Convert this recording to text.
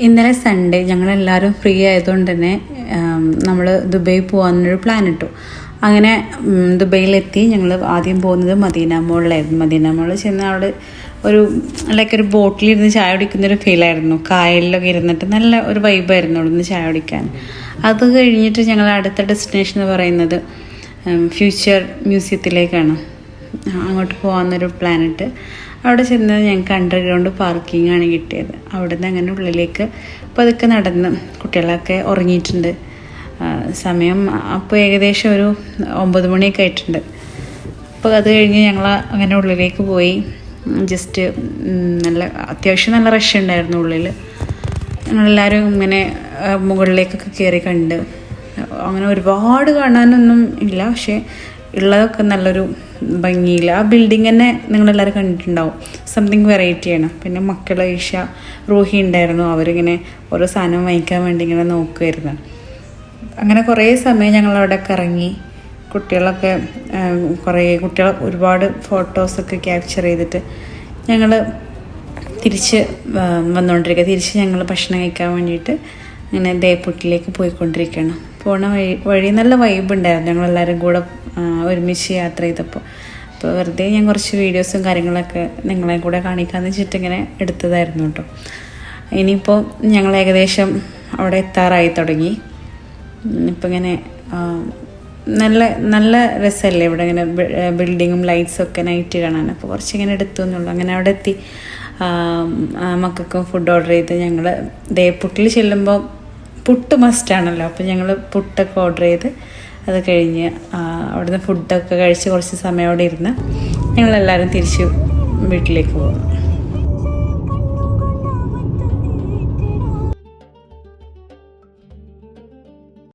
ഇന്നലെ സൺഡേ ഞങ്ങളെല്ലാവരും ഫ്രീ ആയതുകൊണ്ട് തന്നെ നമ്മൾ ദുബൈ പോകാനൊരു പ്ലാൻ ഇട്ടു. അങ്ങനെ ദുബൈയിലെത്തി. ഞങ്ങൾ ആദ്യം പോകുന്നത് മദീന മോളിലായിരുന്നു. മദീന മോളിൽ ചെന്ന് അവിടെ ഒരു ലൈക്ക് ഒരു ബോട്ടിലിരുന്ന് ചായ കുടിക്കുന്ന ഒരു ഫീലായിരുന്നു കായലിലൊക്കെ ഇരുന്നിട്ട് നല്ല ഒരു വൈബായിരുന്നു അവിടെ നിന്ന് ചായ കുടിക്കാൻ. അത് കഴിഞ്ഞിട്ട് ഞങ്ങൾ അടുത്ത ഡെസ്റ്റിനേഷൻ എന്ന് പറയുന്നത് ഫ്യൂച്ചർ മ്യൂസിയത്തിലേക്കാണ് അങ്ങോട്ട് പോകാമെന്നൊരു പ്ലാനിട്ട് അവിടെ ചെന്ന് ഞങ്ങൾക്ക് അണ്ടർഗ്രൗണ്ട് പാർക്കിംഗ് ആണ് കിട്ടിയത്. അവിടെ നിന്ന് അങ്ങനെ ഉള്ളിലേക്ക് പതുക്കെ നടന്ന് കുട്ടികളൊക്കെ ഉറങ്ങിയിട്ടുണ്ട്. സമയം അപ്പോൾ ഏകദേശം ഒരു ഒമ്പത് മണിയൊക്കെ ആയിട്ടുണ്ട്. അപ്പോൾ അത് കഴിഞ്ഞ് ഞങ്ങൾ അങ്ങനെ ഉള്ളിലേക്ക് പോയി. ജസ്റ്റ് നല്ല അത്യാവശ്യം നല്ല റഷ് ഉണ്ടായിരുന്നു ഉള്ളിൽ ഞങ്ങളെല്ലാവരും ഇങ്ങനെ മുകളിലേക്കൊക്കെ കയറി കണ്ട്. അങ്ങനെ ഒരുപാട് കാണാനൊന്നും ഇല്ല. പക്ഷേ ഉള്ളതൊക്കെ നല്ലൊരു ഭംഗിയില്ല ആ ബിൽഡിംഗ് തന്നെ നിങ്ങളെല്ലാവരും കണ്ടിട്ടുണ്ടാവും. സംതിങ് വെറൈറ്റിയാണ് പിന്നെ മക്കൾ ഈഷ റൂഹി ഉണ്ടായിരുന്നു. അവരിങ്ങനെ ഓരോ സാധനം വാങ്ങിക്കാൻ വേണ്ടി ഇങ്ങനെ നോക്കുമായിരുന്നു അങ്ങനെ കുറേ സമയം ഞങ്ങൾ അവിടെ കറങ്ങി കുട്ടികളൊക്കെ കുറേ കുട്ടികൾ ഒരുപാട് ഫോട്ടോസൊക്കെ ക്യാപ്ചർ ചെയ്തിട്ട് ഞങ്ങൾ തിരിച്ച് വന്നുകൊണ്ടിരിക്കുക തിരിച്ച് ഞങ്ങൾ ഭക്ഷണം കഴിക്കാൻ വേണ്ടിയിട്ട് ഇങ്ങനെ ദേപ്പുട്ടിലേക്ക് പോയിക്കൊണ്ടിരിക്കുകയാണ്. പോണ വഴി വഴി നല്ല വൈബ് ഉണ്ടായിരുന്നു. ഞങ്ങളെല്ലാവരും കൂടെ ഒരുമിച്ച് യാത്ര ചെയ്തപ്പോൾ അപ്പോൾ വെറുതെ ഞാൻ കുറച്ച് വീഡിയോസും കാര്യങ്ങളൊക്കെ നിങ്ങളെ കൂടെ കാണിക്കാമെന്ന് വെച്ചിട്ട് ഇങ്ങനെ എടുത്തതായിരുന്നു കേട്ടോ ഇനിയിപ്പോൾ ഞങ്ങൾ ഏകദേശം അവിടെ എത്താറായി തുടങ്ങി. ഇപ്പം ഇങ്ങനെ നല്ല നല്ല രസമല്ലേ ഇവിടെ ഇങ്ങനെ ബിൽഡിങ്ങും ലൈറ്റ്സും ഒക്കെ നൈറ്റ് കാണാൻ. അപ്പോൾ കുറച്ച് ഇങ്ങനെ എടുത്തു എന്നുള്ളൂ. അങ്ങനെ അവിടെ എത്തി. മക്കൾക്കും ഫുഡ് ഓർഡർ ചെയ്ത് ഞങ്ങൾ ദേ പുട്ടിൽ ചെല്ലുമ്പോൾ പുട്ട് മസ്റ്റാണല്ലോ അപ്പോൾ ഞങ്ങൾ പുട്ടൊക്കെ ഓർഡർ ചെയ്ത് അത് കഴിഞ്ഞ് അവിടുന്ന് ഫുഡൊക്കെ കഴിച്ച് കുറച്ച് സമയം അവിടെ ഇരുന്ന് ഞങ്ങളെല്ലാവരും തിരിച്ച് വീട്ടിലേക്ക് പോകും